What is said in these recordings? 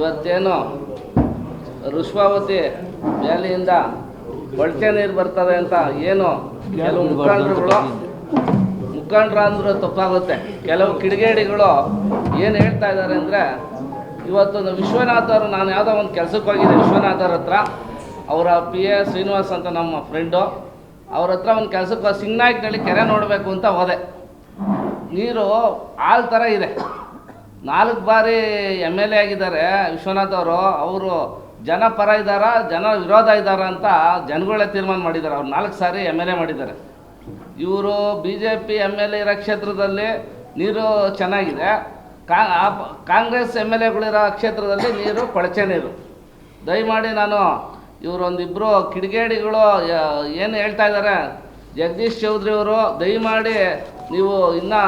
ಇವತ್ತೇನು ರುಷ್ಮಾವತಿ ವ್ಯಾಲಿಯಿಂದ ಬಳಕೆ ನೀರು ಬರ್ತದೆ ಅಂತ ಏನು ಕೆಲವು ಮುಖಂಡರುಗಳು ಮುಖಂಡರು ಅಂದ್ರೆ ತಪ್ಪಾಗುತ್ತೆ. ಕೆಲವು ಕಿಡಿಗೇಡಿಗಳು ಏನು ಹೇಳ್ತಾ ಇದ್ದಾರೆ ಅಂದರೆ ಇವತ್ತು ವಿಶ್ವನಾಥರು ನಾನು ಯಾವುದೋ ಒಂದು ಕೆಲಸಕ್ಕೆ ಹೋಗಿದ್ದೆ ವಿಶ್ವನಾಥರ ಹತ್ರ. ಅವರ ಪಿ ಎ ಶ್ರೀನಿವಾಸ್ ಅಂತ ನಮ್ಮ ಫ್ರೆಂಡು ಅವ್ರ ಹತ್ರ ಒಂದು ಕೆಲಸಕ್ಕೆ ಸಿಂಗ್ನಾಯ್ಕನಲ್ಲಿ ಕೆರೆ ನೋಡಬೇಕು ಅಂತ ಹೋದೆ. ನೀರು ಹಾಲು ಥರ ಇದೆ. ನಾಲ್ಕು ಬಾರಿ ಎಂ ಎಲ್ ಎ ಆಗಿದ್ದಾರೆ ವಿಶ್ವನಾಥ್ ಅವರು. ಅವರು ಜನ ಪರ ಇದ್ದಾರ, ಜನ ವಿರೋಧ ಇದ್ದಾರ ಅಂತ ಜನಗಳೇ ತೀರ್ಮಾನ ಮಾಡಿದ್ದಾರೆ. ಅವ್ರು ನಾಲ್ಕು ಸಾರಿ ಎಂ ಎಲ್ ಎ ಮಾಡಿದ್ದಾರೆ. ಇವರು B J P M L A ಇರೋ ಕ್ಷೇತ್ರದಲ್ಲಿ ನೀರು ಚೆನ್ನಾಗಿದೆ. ಕಾ ಕಾಂಗ್ರೆಸ್ ಎಂ ಎಲ್ ಎಗಳಿರೋ ಕ್ಷೇತ್ರದಲ್ಲಿ ನೀರು, ಕೊಳಚೆ ನೀರು. ದಯಮಾಡಿ ನಾನು ಇವರೊಂದಿಬ್ಬರು ಕಿಡಿಗೇಡಿಗಳು ಏನು ಹೇಳ್ತಾ ಇದ್ದಾರೆ? ಜಗದೀಶ್ ಚೌಧರಿ ಅವರು, ದಯಮಾಡಿ ನೀವು ಇನ್ನೂ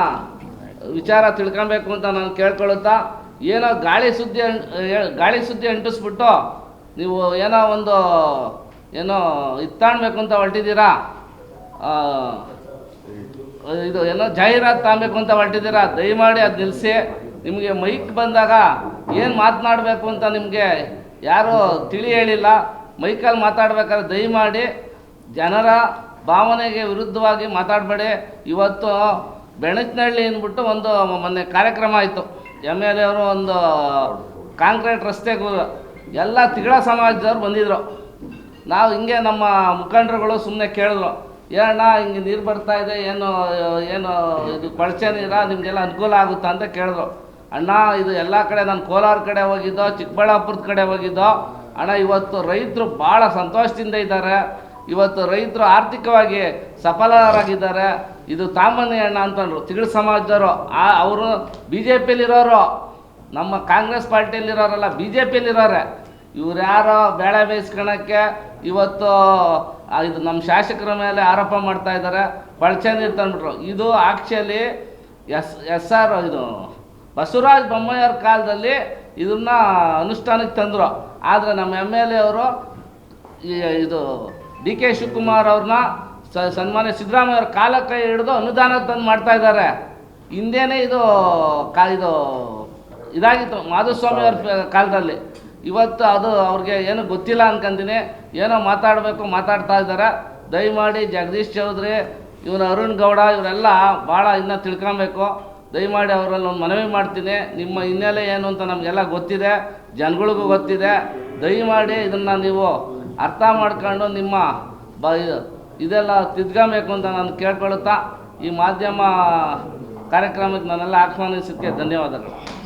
ವಿಚಾರ ತಿಳ್ಕೊಬೇಕು ಅಂತ ನಾನು ಕೇಳ್ಕೊಳ್ಳುತ್ತಾ, ಏನೋ ಗಾಳಿ ಸುದ್ದಿ ಗಾಳಿ ಸುದ್ದಿ ಅಂಟಿಸ್ಬಿಟ್ಟು ನೀವು ಏನೋ ಒಂದು, ಏನೋ ಇತ್ತಾಣ್ಬೇಕು ಅಂತ ಹೊರಟಿದ್ದೀರಾ? ಇದು ಏನೋ ಜಾಹೀರಾತು ತಾಂಬೇಕು ಅಂತ ಹೊರಟಿದ್ದೀರಾ? ದಯಮಾಡಿ ಅದು ನಿಲ್ಲಿಸಿ ನಿಮಗೆ ಮೈಕ್ ಬಂದಾಗ ಏನು ಮಾತನಾಡಬೇಕು ಅಂತ ನಿಮಗೆ ಯಾರೂ ತಿಳಿ ಹೇಳಿಲ್ಲ. ಮೈಕಲ್ಲಿ ಮಾತಾಡ್ಬೇಕಾದ್ರೆ ದಯಮಾಡಿ ಜನರ ಭಾವನೆಗೆ ವಿರುದ್ಧವಾಗಿ ಮಾತಾಡಬೇಡಿ. ಇವತ್ತು ಬೆಣಚನಹಳ್ಳಿ ಅಂದ್ಬಿಟ್ಟು ಒಂದು ಮೊನ್ನೆ ಕಾರ್ಯಕ್ರಮ ಆಯಿತು. ಎಂ ಎಲ್ ಎ ಅವರು ಒಂದು ಕಾಂಕ್ರೀಟ್ ರಸ್ತೆಗೂ ಎಲ್ಲ ತಿಗಳ ಸಮಾಜದವ್ರು ಬಂದಿದ್ದರು ನಾವು ಹಿಂಗೆ ನಮ್ಮ ಮುಖಂಡರುಗಳು ಸುಮ್ಮನೆ ಕೇಳಿದ್ರು ಏನಣ್ಣ ಹಿಂಗೆ ನೀರು ಬರ್ತಾ ಇದೆ, ಏನು ಏನು ಇದು ಕೊಳಚೆ ನೀರ ನಿಮಗೆಲ್ಲ ಅನುಕೂಲ ಆಗುತ್ತಾ? ಅಂತ ಕೇಳಿದ್ರು. ಅಣ್ಣ, ಇದು ಎಲ್ಲ ಕಡೆ, ನಾನು ಕೋಲಾರ ಕಡೆ ಹೋಗಿದ್ದೋ, ಚಿಕ್ಕಬಳ್ಳಾಪುರದ ಕಡೆ ಹೋಗಿದ್ದೋ, ಅಣ್ಣ, ಇವತ್ತು ರೈತರು ಭಾಳ ಸಂತೋಷದಿಂದ ಇದ್ದಾರೆ. ಇವತ್ತು ರೈತರು ಆರ್ಥಿಕವಾಗಿ ಸಫಲರಾಗಿದ್ದಾರೆ. ಇದು ಸಾಮಾನ್ಯ ಅಣ್ಣ ಅಂತಂದರು. ತಿರುಳು ಸಮಾಜದವರು. ಆ, ಅವರು ಬಿ ಜೆ ಪಿಲಿರೋರು ನಮ್ಮ ಕಾಂಗ್ರೆಸ್ ಪಾರ್ಟಿಯಲ್ಲಿರೋರಲ್ಲ ಬಿ ಜೆ ಪಿಯಲ್ಲಿರೋರೆ ಇವ್ರು ಯಾರೋ ಬೇಳೆ ಬೇಯಿಸ್ಕೊಳಕ್ಕೆ ಇವತ್ತು ಇದು ನಮ್ಮ ಶಾಸಕರ ಮೇಲೆ ಆರೋಪ ಮಾಡ್ತಾ ಇದ್ದಾರೆ ನೀರು ತಂದ್ಬಿಟ್ರು ಇದು ಆಕ್ಚುಲಿ ಎಸ್ ಎಸ್ ಆರ್ ಇದು ಬಸವರಾಜ ಬೊಮ್ಮಾಯಿಯವ್ರ ಕಾಲದಲ್ಲಿ ಇದನ್ನ ಅನುಷ್ಠಾನಕ್ಕೆ ತಂದರು. ಆದರೆ ನಮ್ಮ ಎಂ ಎಲ್ ಎ ಅವರು ಇದು ಡಿ ಕೆ ಶಿವಕುಮಾರ್ ಅವ್ರನ್ನ ಸನ್ಮಾನ್ಯ ಸಿದ್ದರಾಮಯ್ಯ ಅವ್ರ ಕಾಲ ಕೈ ಹಿಡಿದು ಅನುದಾನ ತಂದು ಮಾಡ್ತಾ ಇದ್ದಾರೆ. ಹಿಂದೇನೆ ಇದು ಕಾ ಇದು ಇದಾಗಿತ್ತು ಮಾಧುಸ್ವಾಮಿ ಅವ್ರ ಕಾಲದಲ್ಲಿ. ಇವತ್ತು ಅದು ಅವ್ರಿಗೆ ಏನು ಗೊತ್ತಿಲ್ಲ ಅನ್ಕೊಂತೀನಿ. ಏನೋ ಮಾತಾಡಬೇಕು ಮಾತಾಡ್ತಾ ಇದ್ದಾರೆ. ದಯಮಾಡಿ ಜಗದೀಶ್ ಚೌಧರಿ ಇವನು ಅರುಣ್ ಗೌಡ ಇವರೆಲ್ಲ ಭಾಳ ಇನ್ನೂ ತಿಳ್ಕೊಬೇಕು. ದಯಮಾಡಿ ಅವರಲ್ಲಿ ಒಂದು ಮನವಿ ಮಾಡ್ತೀನಿ. ನಿಮ್ಮ ಹಿನ್ನೆಲೆ ಏನು ಅಂತ ನಮಗೆಲ್ಲ ಗೊತ್ತಿದೆ. ಜನಗಳಿಗೂ ಗೊತ್ತಿದೆ. ದಯಮಾಡಿ ಇದನ್ನು ನೀವು ಅರ್ಥ ಮಾಡ್ಕೊಂಡು ನಿಮ್ಮ ಬ ಇದೆಲ್ಲ ತಿದ್ಕೊಬೇಕು ಅಂತ ನಾನು ಕೇಳ್ಕೊಳ್ಳುತ್ತಾ ಈ ಮಾಧ್ಯಮ ಕಾರ್ಯಕ್ರಮಕ್ಕೆ ನನ್ನೆಲ್ಲ ಆಹ್ವಾನಿಸಿದ್ದಕ್ಕೆ ಧನ್ಯವಾದಗಳು.